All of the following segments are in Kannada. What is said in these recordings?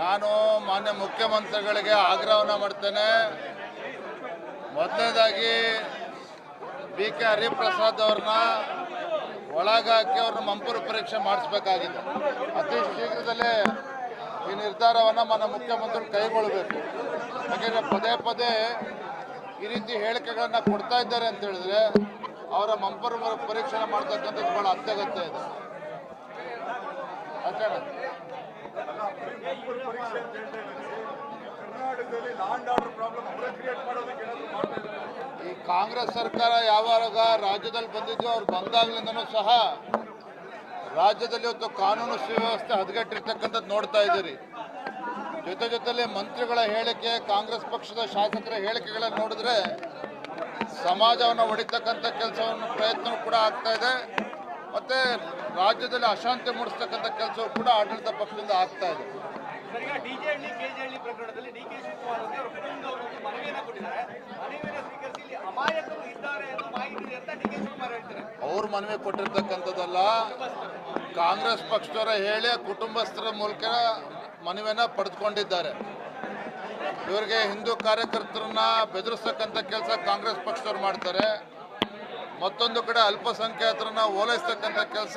ನಾನು ಮಾನ್ಯ ಮುಖ್ಯಮಂತ್ರಿಗಳಿಗೆ ಆಗ್ರಹವನ್ನು ಮಾಡ್ತೇನೆ. ಮೊದಲನೇದಾಗಿ ಬಿ ಕೆ ಹರಿಪ್ರಸಾದ್ ಅವ್ರನ್ನ ಒಳಗಾಕಿ ಅವ್ರನ್ನ ಮಂಪೂರು ಪರೀಕ್ಷೆ ಮಾಡಿಸ್ಬೇಕಾಗಿದೆ. ಅತಿ ಶೀಘ್ರದಲ್ಲೇ ಈ ನಿರ್ಧಾರವನ್ನು ಮನ ಮುಖ್ಯಮಂತ್ರಿ ಕೈಗೊಳ್ಳಬೇಕು. ಯಾಕೆಂದರೆ ಪದೇ ಪದೇ ಈ ರೀತಿ ಹೇಳಿಕೆಗಳನ್ನು ಕೊಡ್ತಾ ಇದ್ದಾರೆ ಅಂತ ಹೇಳಿದ್ರೆ ಅವರ ಮಂಪರು ಪರೀಕ್ಷೆ ಮಾಡ್ತಕ್ಕಂಥದ್ದು ಬಹಳ ಅತ್ಯಗತ್ಯ ಇದೆ. ಕರ್ನಾಟಕದಲ್ಲಿ ಲ್ಯಾಂಡ್ ಆರ್ಡರ್ ಪ್ರಾಬ್ಲಮ್ ಮಾಡೋದಕ್ಕೆ ಈ ಕಾಂಗ್ರೆಸ್ ಸರ್ಕಾರ ಯಾವಾಗ ರಾಜ್ಯದಲ್ಲಿ ಬಂದಿದ್ದು ಅವ್ರು ಬಂದಾಗ್ಲಿಂದನೂ ಸಹ ರಾಜ್ಯದಲ್ಲಿ ಒಂದು ಕಾನೂನು ಸುವ್ಯವಸ್ಥೆ ಹದಗೆಟ್ಟಿರ್ತಕ್ಕಂಥದ್ದು ನೋಡ್ತಾ ಇದ್ದೀರಿ. ಜೊತೆ ಜೊತೆಲಿ ಮಂತ್ರಿಗಳ ಹೇಳಿಕೆ, ಕಾಂಗ್ರೆಸ್ ಪಕ್ಷದ ಶಾಸಕರ ಹೇಳಿಕೆಗಳನ್ನು ನೋಡಿದ್ರೆ ಸಮಾಜವನ್ನು ಹೊಡಿತಕ್ಕಂಥ ಕೆಲಸವನ್ನು ಪ್ರಯತ್ನ ಕೂಡ ಆಗ್ತಾ ಇದೆ. ಮತ್ತೆ ರಾಜ್ಯದಲ್ಲಿ ಅಶಾಂತಿ ಮೂಡಿಸ್ತಕ್ಕಂಥ ಕೆಲಸವೂ ಕೂಡ ಆಡಳಿತ ಪಕ್ಷದಿಂದ ಆಗ್ತಾ ಇದೆ. ಅವ್ರ ಮನವಿ ಕೊಟ್ಟಿರ್ತಕ್ಕಂಥದ್ದಲ್ಲ, ಕಾಂಗ್ರೆಸ್ ಪಕ್ಷದವರ ಹೇಳಿ ಕುಟುಂಬಸ್ಥರ ಮೂಲಕ ಮನವಿಯನ್ನ ಪಡೆದುಕೊಂಡಿದ್ದಾರೆ. ಇವರಿಗೆ ಹಿಂದೂ ಕಾರ್ಯಕರ್ತರನ್ನ ಬೆದರಿಸ್ತಕ್ಕಂಥ ಕೆಲಸ ಕಾಂಗ್ರೆಸ್ ಪಕ್ಷದವ್ರು ಮಾಡ್ತಾರೆ. ಮತ್ತೊಂದು ಕಡೆ ಅಲ್ಪಸಂಖ್ಯಾತರನ್ನ ಓಲೈಸ್ತಕ್ಕಂಥ ಕೆಲಸ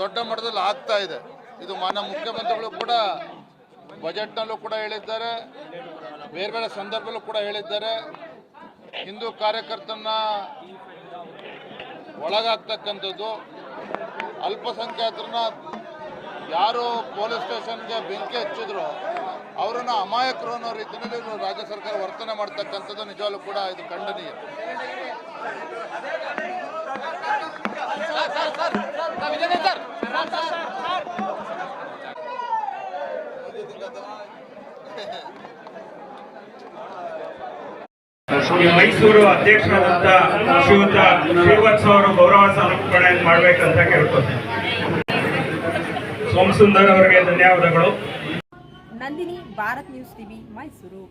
ದೊಡ್ಡ ಮಟ್ಟದಲ್ಲಿ ಆಗ್ತಾ ಇದೆ. ಇದು ಮಾನ್ಯ ಮುಖ್ಯಮಂತ್ರಿಗಳು ಕೂಡ ಬಜೆಟ್ನಲ್ಲೂ ಕೂಡ ಹೇಳಿದ್ದಾರೆ, ಬೇರೆ ಬೇರೆ ಸಂದರ್ಭದಲ್ಲೂ ಕೂಡ ಹೇಳಿದ್ದಾರೆ. ಹಿಂದೂ ಕಾರ್ಯಕರ್ತರನ್ನ ಒಳಗಾಗ್ತಕ್ಕಂಥದ್ದು, ಅಲ್ಪಸಂಖ್ಯಾತರನ್ನ ಯಾರು ಪೊಲೀಸ್ ಸ್ಟೇಷನ್ಗೆ ಬೆಂಕಿ ಹಚ್ಚಿದ್ರು ಅವರನ್ನು ಅಮಾಯಕರು ಅನ್ನೋ ರೀತಿಯಲ್ಲಿ ರಾಜ್ಯ ಸರ್ಕಾರ ವರ್ತನೆ ಮಾಡ್ತಕ್ಕಂಥದ್ದು ನಿಜವಾಗ್ಲೂ ಕೂಡ ಇದು ಖಂಡನೀಯ. ಮೈಸೂರು ಅಧ್ಯಕ್ಷರಾದಂತ ಶ್ರೀಯುತ ಶ್ರೀವತ್ಸ ಅವರು ಗೌರವ ಸಮರ್ಪಣೆ ಮಾಡ್ಬೇಕಂತ ಕೇಳ್ಕೊತೀನಿ ಸೋಮಸುಂದರ್ ಅವರಿಗೆ ಧನ್ಯವಾದಗಳು. Nandini, Bharat news TV, Mysuru.